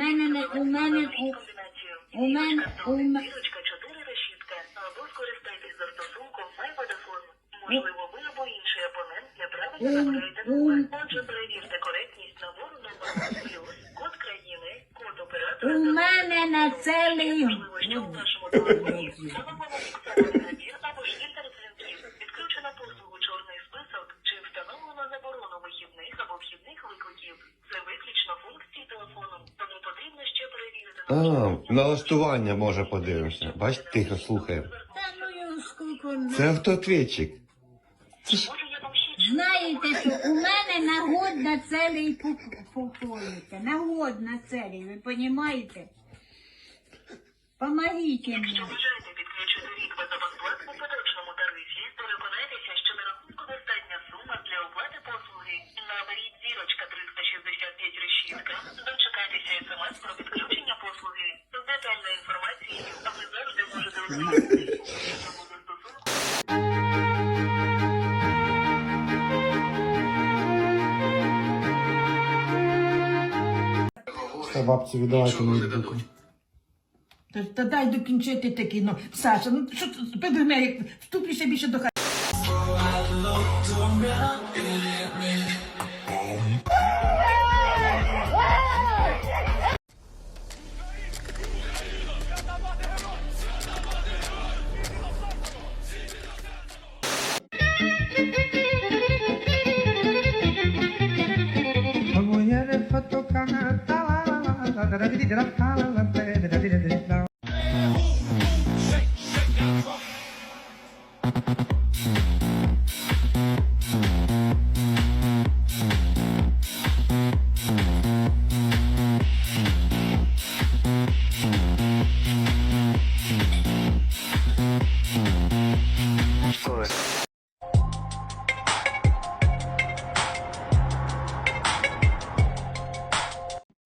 мене, мене, не, у мене, у, Комбінацію. у мене, у мене, Зірочка 4 решітка. Або скористайтесь застосунком MyVodafone. Можливо, ви або інший абонент неправильно набираєте номер. Отже, перевірте коректність набору номеру плюс код країни, код оператора. у мене на целий Можливо, що у вашому телефоні А, налаштування може подивимося. Бач, тихо слухаємо. Та ну його скільки. Це автоответчик. Це ж Знаєте, що у мене на год на целий пополюється. На год на целий, ви розумієте? Помогите Якщо мені. бажаєте підключити рік безоплат у поточному тарифі, переконайтеся, що на рахунку достатня сума для оплати послуги. Наберіть зірочка 365 решітка, дочекайтеся смс про підключення послуги. З детальною інформацією, а ви завжди можете. Та бабці віддавайте ноутбуку. Та, та дай докінчити таки, ну, Саша, ну що ти як вступлюся більше до хати. 对对对了。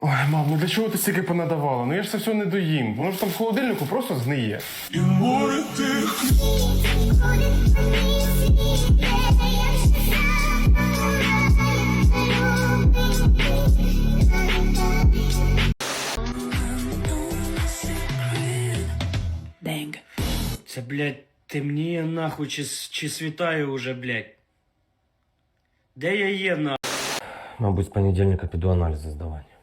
Ой, мам, ну для чого ти стільки понадавала? Ну я ж це все не доїм. Воно ж там в холодильнику просто згниє. Денг. Це, блядь, темніє нахуй, чи, чи світає уже, блядь. Де я є, нахуй? Мабуть, з понедільника піду аналізи здавати.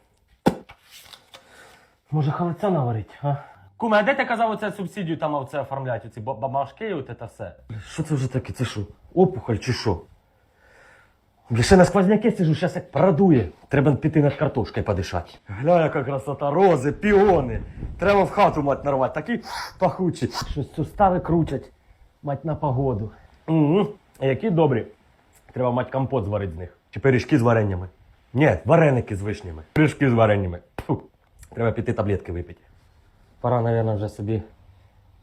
Може, халиця наварить, а? Куме, а де ти казав оце субсидію там оце оформляти, оці ба- бабашки і оце та все? Що це вже таке? Це що? Опухоль чи що? Я ще на сквозняки сижу, зараз як продує. Треба піти над картошкою подишати. Гля, яка красота, рози, піони. Треба в хату мать нарвати, такі пахучі. Щось сустави крутять, мать на погоду. Угу. Які добрі. Треба мать компот зварити з них. Чи пиріжки з вареннями. Ні, вареники з вишнями. Пиріжки з вареннями. Треба піти таблетки випити. Пора, мабуть, вже собі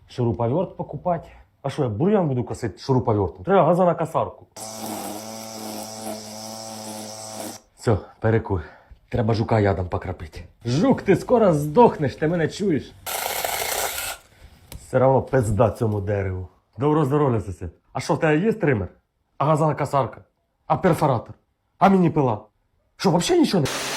шуруповерт покупати. А що, я бур'ян буду косити шуруповертом? Треба газонокосарку. Все, перекур. Треба жука ядом покрапити. Жук, ти скоро здохнеш, ти мене чуєш. Все равно пизда цьому дереву. Доброго здоров'я, сосед. А що, в тебе є тример? А газова косарка? А перфоратор? А міні-пила? Що, взагалі нічого не?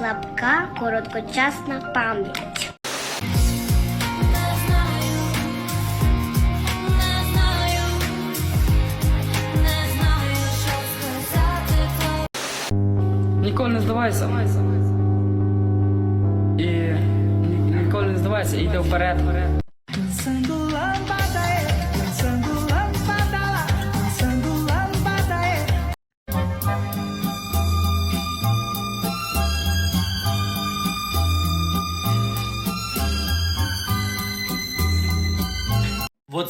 Слабка короткочасна пам'ять. Ніколи не здавайся. І ніколи не здавайся, йди вперед.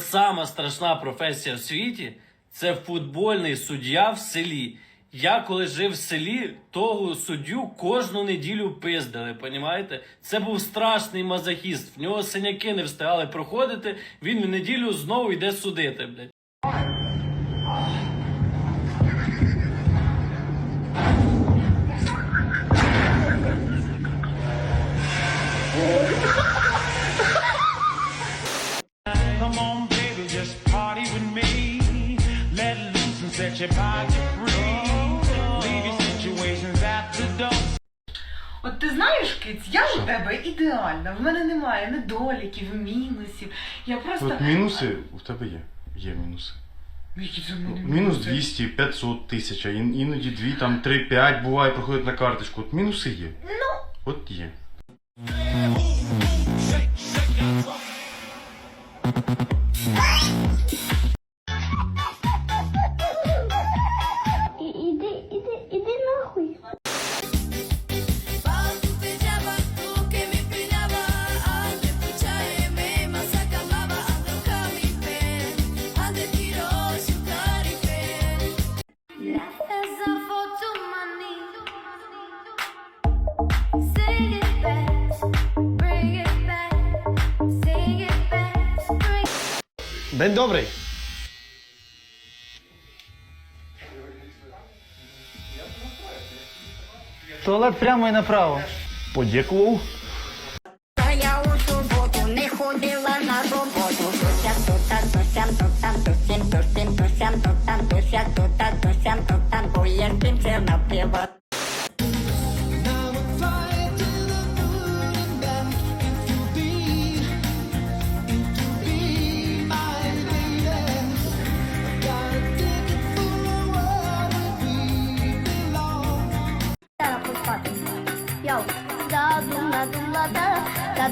Сама страшна професія в світі це футбольний суддя в селі. Я коли жив в селі, того суддю кожну неділю пиздили, понімаєте? Це був страшний мазохіст. В нього синяки не встигали проходити, він в неділю знову йде судити, блядь. Set your body free. Leave your situations at the door. От ти знаєш, Киць, я у тебе ідеальна. В мене немає недоліків, мінусів. Я просто. От мінуси у тебе є. Є мінуси. Які це в мене Мінус мінуси? 200, 500 тисяч, а ін- іноді 2, там 3, 5 буває, проходить на карточку. От мінуси є. Ну. От є. День добрий. Туалет прямо і направо. Подякував. Dumla dumla da, da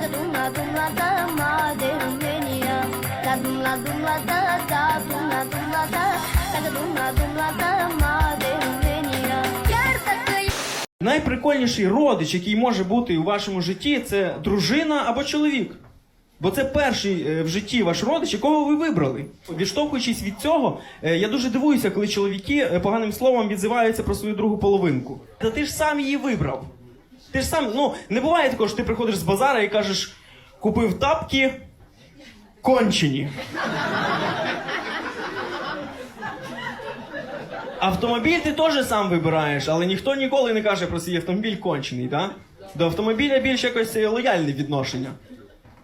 da dumla dumla da, madem beni ya. Da dumla dumla da, da dumla dumla da, da da dumla dumla da, madem beni ya. Yer takıyı Найприкольніший родич, який може бути у вашому житті, це дружина або чоловік. Бо це перший е, в житті ваш родич, якого ви вибрали. Відштовхуючись від цього, е, я дуже дивуюся, коли чоловіки е, поганим словом відзиваються про свою другу половинку. Та ти ж сам її вибрав. Ти ж сам, ну, не буває такого, що ти приходиш з базара і кажеш, купив тапки кончені. Автомобіль ти теж сам вибираєш, але ніхто ніколи не каже про свій автомобіль кончений, так? До автомобіля більш якось лояльне відношення.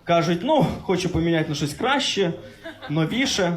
Кажуть, ну, хочу поміняти на щось краще, новіше.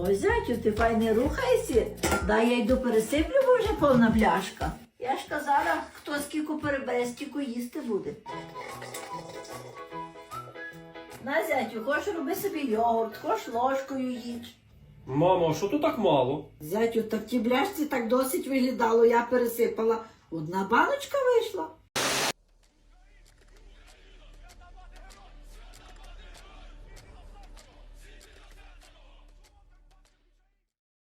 Ой, зятю, ти файне рухайся. Дай я йду пересиплю, бо вже повна пляшка. Я ж казала, хто скільки перебере, стільки їсти буде. На, зятю, хочеш роби собі йогурт, хочеш ложкою їж. Мамо, що тут так мало? Зятю, так ті бляшці так досить виглядало, я пересипала. Одна баночка вийшла.